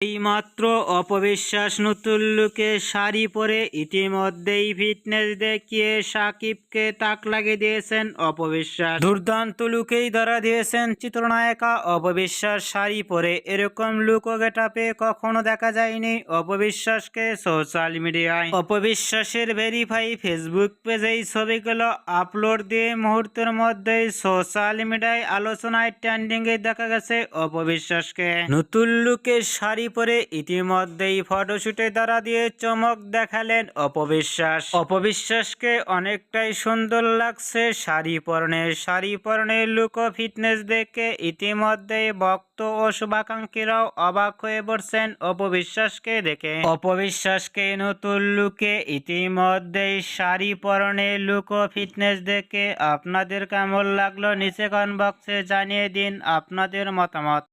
এইমাত্র অপবিশ্বাস নতুন লুকে শাড়ি পরে ইতিমধ্যেই ফিটনেস দেখিয়ে সাকিবকে তাক লাগিয়ে দিয়েছেন অপবিশ্বাস। দুর্দান্ত লুকেই ধরা দিয়েছেন চিত্রনায়িকা অপবিশ্বাস শাড়ি পরে। এরকম লুক গেটাপে কখনো দেখা যায়নি অপবিশ্বাসকে সোশ্যাল মিডিয়ায়। অপবিশ্বাসের ভেরিফাই ফেসবুক পেজেই ছবিগুলো আপলোড দিয়ে মুহূর্তের মধ্যেই সোশ্যাল মিডিয়ায় আলোচনায় ট্রেন্ডিং এ দেখা গেছে অপবিশ্বাসকে। নতুন লুকে শাড়ি পরে ইতিমধ্যেই ফটোশুটে দ্বারা দিয়ে চমক দেখালেন অপবিশ্বাস। অপবিশ্বাসকে অনেকটাই সুন্দর লাগছে শাড়ি পরনে। শাড়ি পরনের লুক ও ফিটনেস দেখে ইতিমধ্যেই ভক্ত ও শুভাকাঙ্ক্ষীরাও অবাক হয়ে পড়ছেন অপবিশ্বাসকে দেখে। অপবিশ্বাসকে নতুন লুকে ইতিমধ্যেই শাড়ি পরনে লুক ও ফিটনেস দেখে আপনাদের কেমন লাগল নিচে কমেন্ট বক্সে জানিয়ে দিন আপনাদের মতামত।